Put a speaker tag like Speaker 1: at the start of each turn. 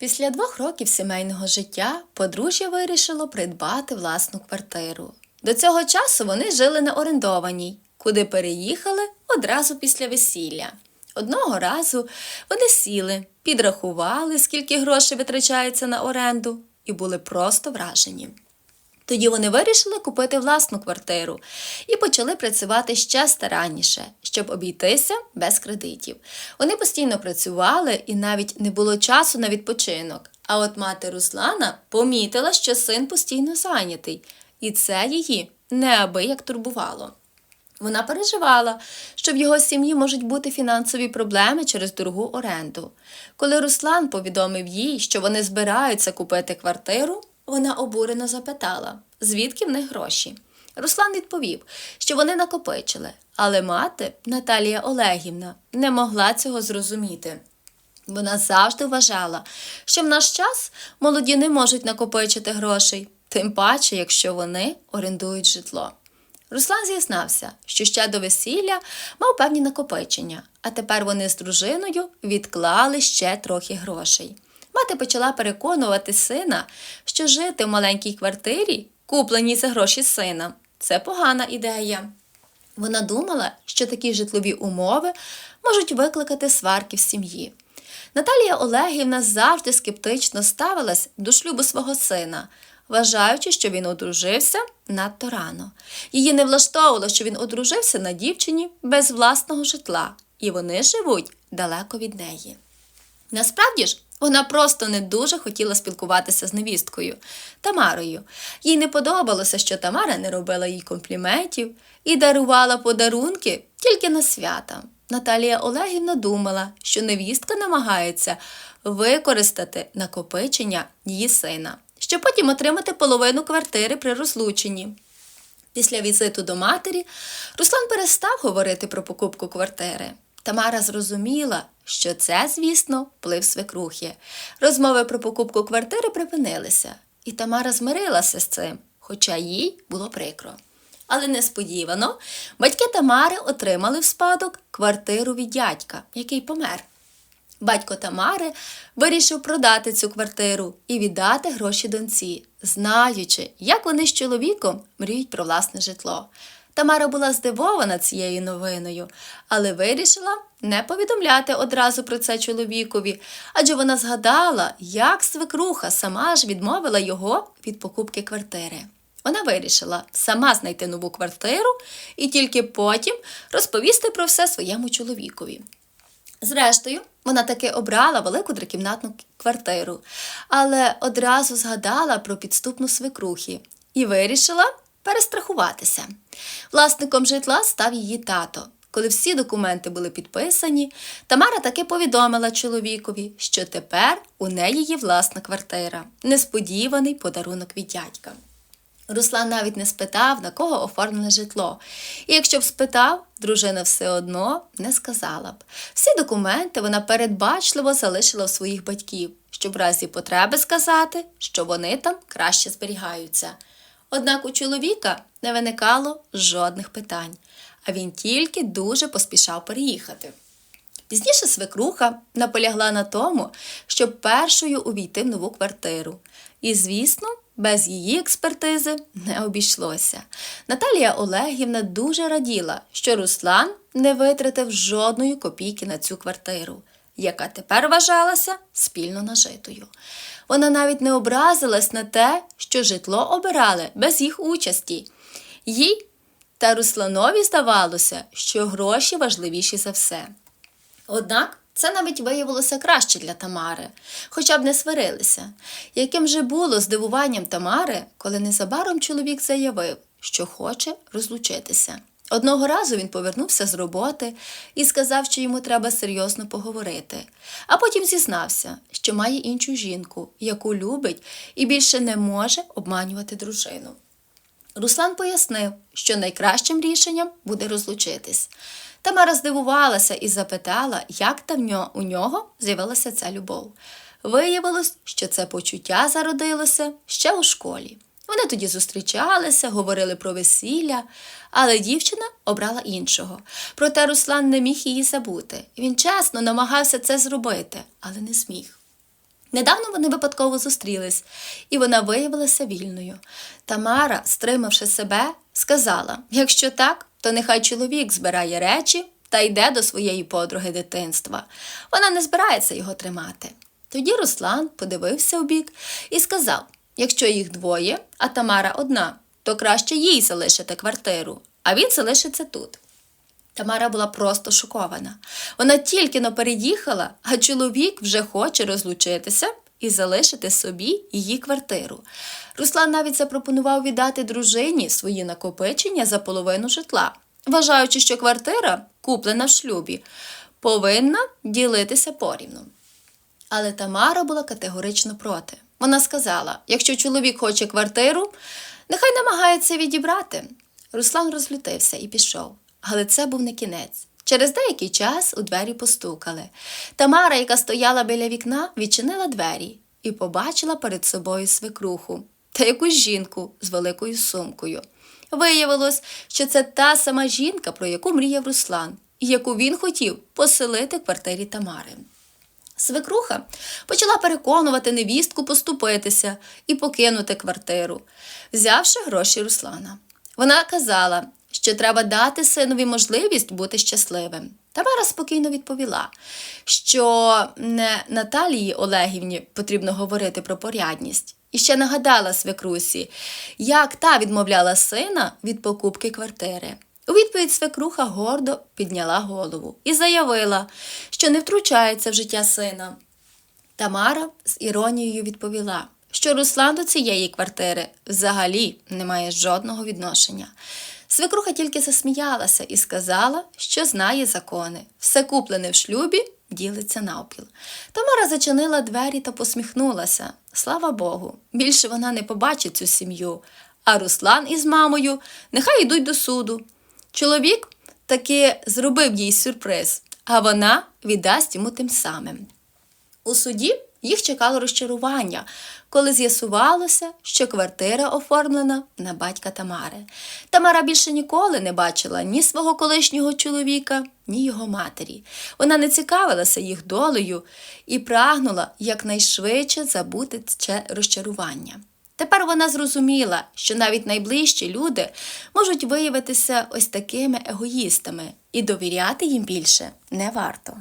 Speaker 1: Після двох років сімейного життя подружжя вирішило придбати власну квартиру. До цього часу вони жили на орендованій, куди переїхали одразу після весілля. Одного разу вони сіли, підрахували, скільки грошей витрачається на оренду, і були просто вражені. Тоді вони вирішили купити власну квартиру і почали працювати ще старанніше, щоб обійтися без кредитів. Вони постійно працювали і навіть не було часу на відпочинок. А от мати Руслана помітила, що син постійно зайнятий, і це її неабияк турбувало. Вона переживала, що в його сім'ї можуть бути фінансові проблеми через дорогу оренду. Коли Руслан повідомив їй, що вони збираються купити квартиру, вона обурено запитала, звідки в них гроші. Руслан відповів, що вони накопичили, але мати Наталія Олегівна не могла цього зрозуміти. Вона завжди вважала, що в наш час молоді не можуть накопичити грошей, тим паче, якщо вони орендують житло. Руслан зізнався, що ще до весілля мав певні накопичення, а тепер вони з дружиною відклали ще трохи грошей. Мати почала переконувати сина, що жити в маленькій квартирі, купленій за гроші сина, це погана ідея. Вона думала, що такі житлові умови можуть викликати сварки в сім'ї. Наталія Олегівна завжди скептично ставилась до шлюбу свого сина, вважаючи, що він одружився надто рано. Її не влаштовувало, що він одружився на дівчині без власного житла, і вони живуть далеко від неї. Насправді ж, вона просто не дуже хотіла спілкуватися з невісткою Тамарою. Їй не подобалося, що Тамара не робила їй компліментів і дарувала подарунки тільки на свята. Наталія Олегівна думала, що невістка намагається використати накопичення її сина, щоб потім отримати половину квартири при розлученні. Після візиту до матері Руслан перестав говорити про покупку квартири. Тамара зрозуміла, що це, звісно, вплив свекрухи. Розмови про покупку квартири припинилися, і Тамара змирилася з цим, хоча їй було прикро. Але несподівано батьки Тамари отримали в спадок квартиру від дядька, який помер. Батько Тамари вирішив продати цю квартиру і віддати гроші доньці, знаючи, як вони з чоловіком мріють про власне житло. Тамара була здивована цією новиною, але вирішила не повідомляти одразу про це чоловікові, адже вона згадала, як свекруха сама ж відмовила його від покупки квартири. Вона вирішила сама знайти нову квартиру і тільки потім розповісти про все своєму чоловікові. Зрештою, вона таки обрала велику трикімнатну квартиру, але одразу згадала про підступну свекрухи і вирішила перестрахуватися. Власником житла став її тато. Коли всі документи були підписані, Тамара таки повідомила чоловікові, що тепер у неї є власна квартира, несподіваний подарунок від дядька. Руслан навіть не спитав, на кого оформлене житло. І якщо б спитав, дружина все одно не сказала б. Всі документи вона передбачливо залишила у своїх батьків, щоб в разі потреби сказати, що вони там краще зберігаються. Однак у чоловіка не виникало жодних питань, а він тільки дуже поспішав переїхати. Пізніше свекруха наполягла на тому, щоб першою увійти в нову квартиру. І, звісно, без її експертизи не обійшлося. Наталія Олегівна дуже раділа, що Руслан не витратив жодної копійки на цю квартиру, яка тепер вважалася спільно нажитою. Вона навіть не образилась на те, що житло обирали без їх участі. Їй та Русланові здавалося, що гроші важливіші за все. Однак це навіть виявилося краще для Тамари, хоча б не сварилися. Яким же було здивуванням Тамари, коли незабаром чоловік заявив, що хоче розлучитися. Одного разу він повернувся з роботи і сказав, що йому треба серйозно поговорити, а потім зізнався, що має іншу жінку, яку любить і більше не може обманювати дружину. Руслан пояснив, що найкращим рішенням буде розлучитись. Тамара здивувалася і запитала, як там у нього з'явилася ця любов. Виявилось, що це почуття зародилося ще у школі. Вони тоді зустрічалися, говорили про весілля, але дівчина обрала іншого. Проте Руслан не міг її забути. Він чесно намагався це зробити, але не зміг. Недавно вони випадково зустрілись, і вона виявилася вільною. Тамара, стримавши себе, сказала: якщо так, то нехай чоловік збирає речі та йде до своєї подруги дитинства. Вона не збирається його тримати. Тоді Руслан подивився в бік і сказав: якщо їх двоє, а Тамара одна, то краще їй залишити квартиру, а він залишиться тут. Тамара була просто шокована. Вона тільки но переїхала, а чоловік вже хоче розлучитися і залишити собі її квартиру. Руслан навіть запропонував віддати дружині свої накопичення за половину житла, вважаючи, що квартира, куплена в шлюбі, повинна ділитися порівну. Але Тамара була категорично проти. Вона сказала: якщо чоловік хоче квартиру, нехай намагається відібрати. Руслан розлютився і пішов. Але це був не кінець. Через деякий час у двері постукали. Тамара, яка стояла біля вікна, відчинила двері і побачила перед собою свекруху та якусь жінку з великою сумкою. Виявилось, що це та сама жінка, про яку мріяв Руслан, і яку він хотів поселити в квартирі Тамари. Свекруха почала переконувати невістку поступитися і покинути квартиру, взявши гроші Руслана. Вона казала, що треба дати синові можливість бути щасливим. Тамара спокійно відповіла, що не Наталії Олегівні потрібно говорити про порядність. І ще нагадала свекрусі, як та відмовляла сина від покупки квартири. У відповідь свекруха гордо підняла голову і заявила, що не втручається в життя сина. Тамара з іронією відповіла, що Руслан до цієї квартири взагалі не має жодного відношення. Свекруха тільки засміялася і сказала, що знає закони. Все куплене в шлюбі ділиться навпіл. Тамара зачинила двері та посміхнулася. Слава Богу, більше вона не побачить цю сім'ю. А Руслан із мамою нехай йдуть до суду. Чоловік таки зробив їй сюрприз, а вона віддасть йому тим самим. У суді їх чекало розчарування, коли з'ясувалося, що квартира оформлена на батька Тамари. Тамара більше ніколи не бачила ні свого колишнього чоловіка, ні його матері. Вона не цікавилася їх долею і прагнула якнайшвидше забути це розчарування. Тепер вона зрозуміла, що навіть найближчі люди можуть виявитися ось такими егоїстами, і довіряти їм більше не варто.